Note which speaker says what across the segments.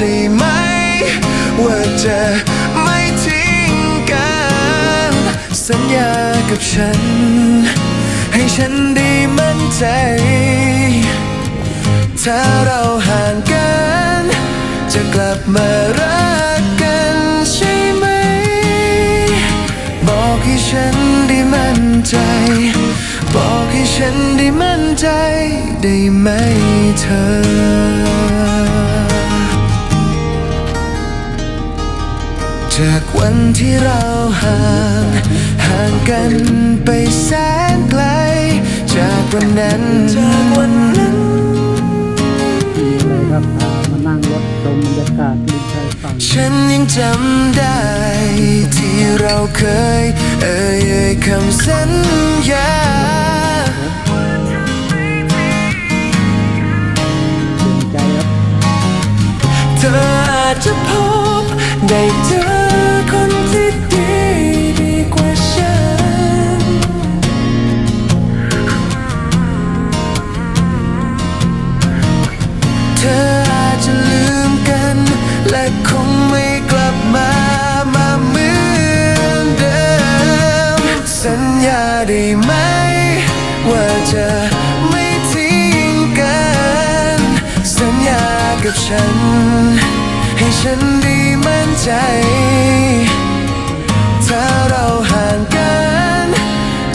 Speaker 1: ได้ไหม ว่าจะไม่ทิ้งกัน สัญญากับฉัน ให้ฉันได้มั่นใจ ถ้าเราห่างกัน จะกลับมารักกันใช่ไหม บอกให้ฉันได้มั่นใจ บอกให้ฉันได้มั่นใจได้ไหมเธอ จากวันที่เราห่างห่างกันไปแสนไกล จากวันนั้นจากวันนั้น
Speaker 2: มีอะไรครับพามานั่งรถชมบรรยากาศริมชายฝั่ง
Speaker 1: ฉันยังจำได้ ที่เราเคย เอ่ยเอ่ยคำสัญญา
Speaker 2: เสียงใจครับ
Speaker 1: เธออาจจะพบได้เจอ กับฉัน ให้ฉันได้มั่นใจ ถ้าเราห่างกัน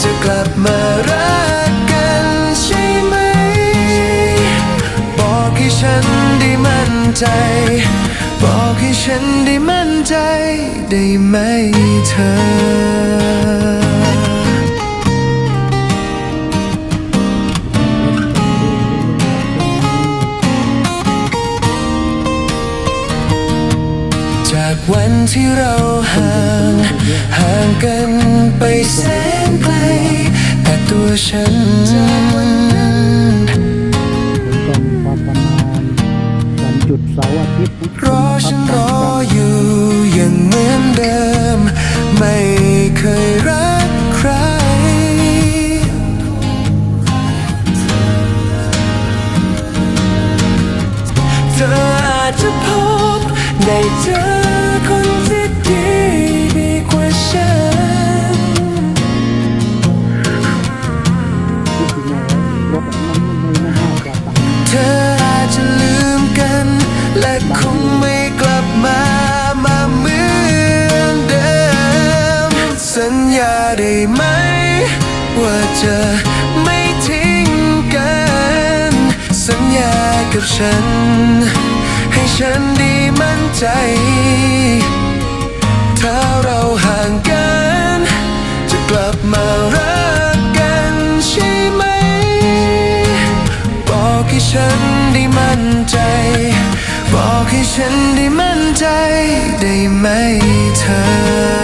Speaker 1: จะกลับมารักกันใช่ไหม บอกให้ฉันได้มั่นใจ บอกให้ฉันได้มั่นใจ ได้ไหมเธอ ที่เราห่างห่างกันไปแสนไกล แต่ตัวฉัน
Speaker 2: รอาทิตย์
Speaker 1: รอฉันรออยู่อย่างเหมือนเดิม ไม่เคยรักใคร เธออาจจะพบได้เจอ
Speaker 2: และ
Speaker 1: คงไม่กลับมามาเหมือนเดิม สัญญาได้ไหม ว่าจะไม่ทิ้งกัน สัญญากับฉัน ให้ฉันได้มั่นใจ ถ้าเราห่างกัน จะกลับมารักกันใช่ไหม บอกให้ฉัน ฉันได้มั่นใจได้ไหมเธอ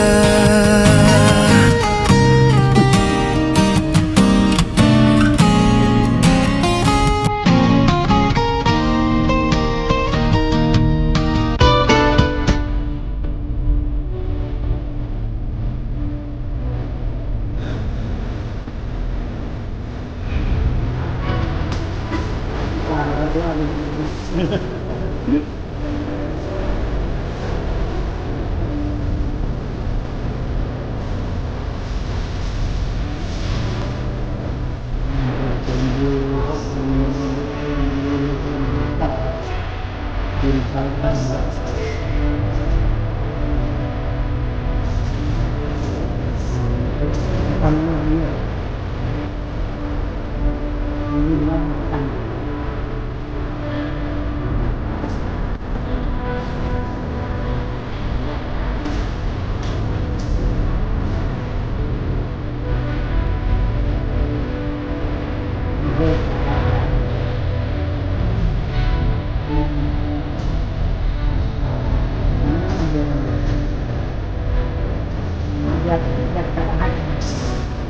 Speaker 2: อยากอยากจะให้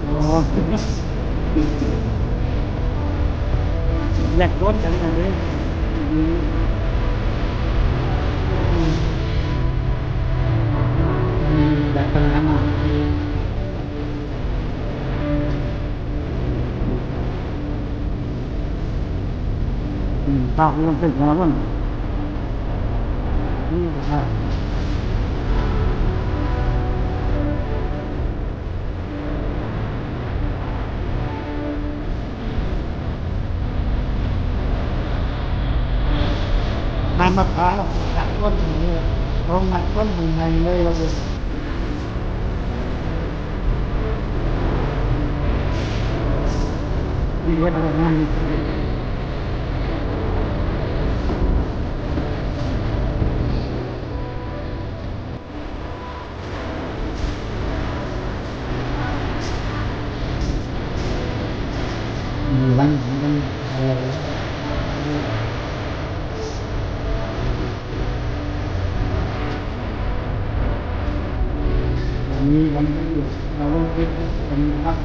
Speaker 2: อ๋ออยากรถกัน ไงเลย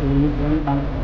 Speaker 2: นี่เราคือนึกไว้บางต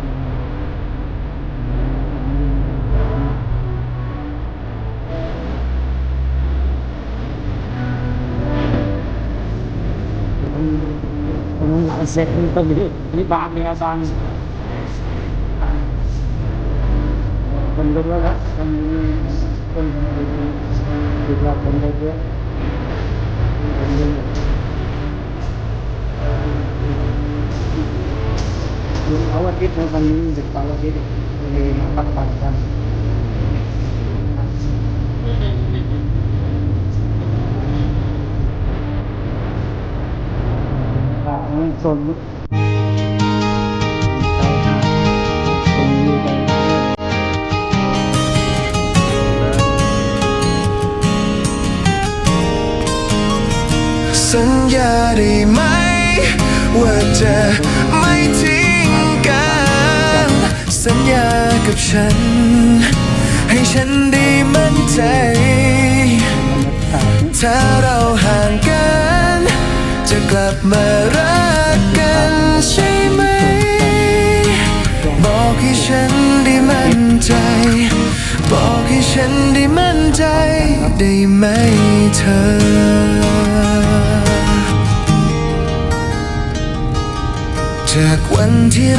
Speaker 2: รงเสร็จตรงนี้นี่บางเนี่ยบางคนรู้แล้วครันคนคิดว่าคนได้เยอะคนเยอะ Yung awagit mo kami, nagpawagit, eh, mapagpagkan. Ah, ang son mo. Kung hindi ka-
Speaker 1: สัญญาได้ไหมว่าจะ ฉัน ให้ฉันได้มั่นใจ ถ้าเราห่างกัน จะกลับมารักกันใช่ไหม บอกให้ฉันได้มั่นใจ บอกให้ฉันได้มั่นใจ ได้ไหมเธอจากวันที่